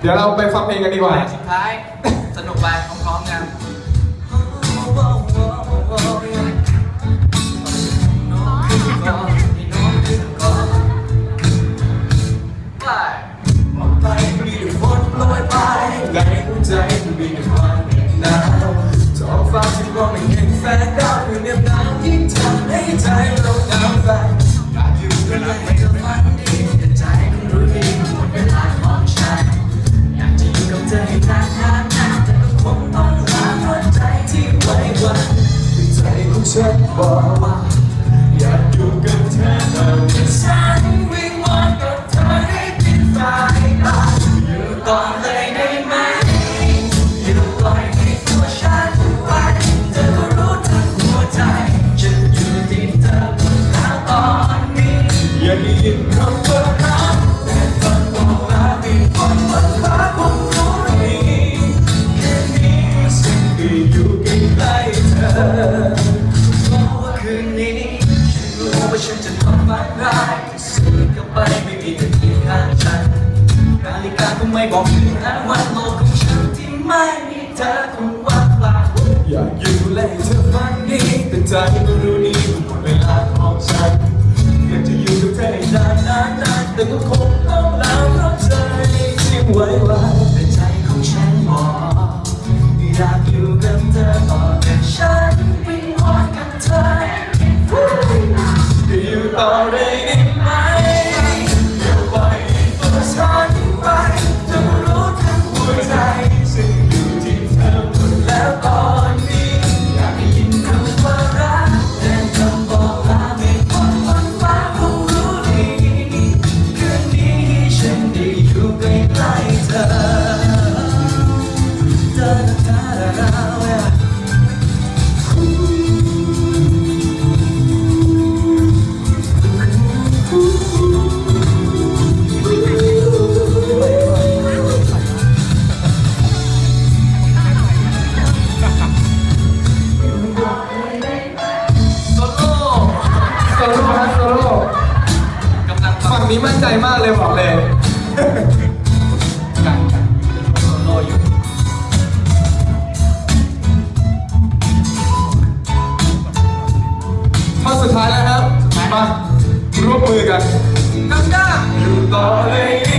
เดี๋ยวเราไปฟังเพลงกันดีกว่า สุดท้าย สนุกไปพร้อมๆกัน ไม่บอกถึงอนาวันโลกของฉันที่ไม่มีเธอคงว่างเปล่าอยากยู่และเธอฝันนี้แต่ใจ ก็คงต้องล้าเพราใจที่ไว้ โซโล่ครับโซโล่ฝังนี้มั่นใจมากเลยบอกเลย สุดท้ายแล้วครับมาร่วมมือกันกำลังต่อเลย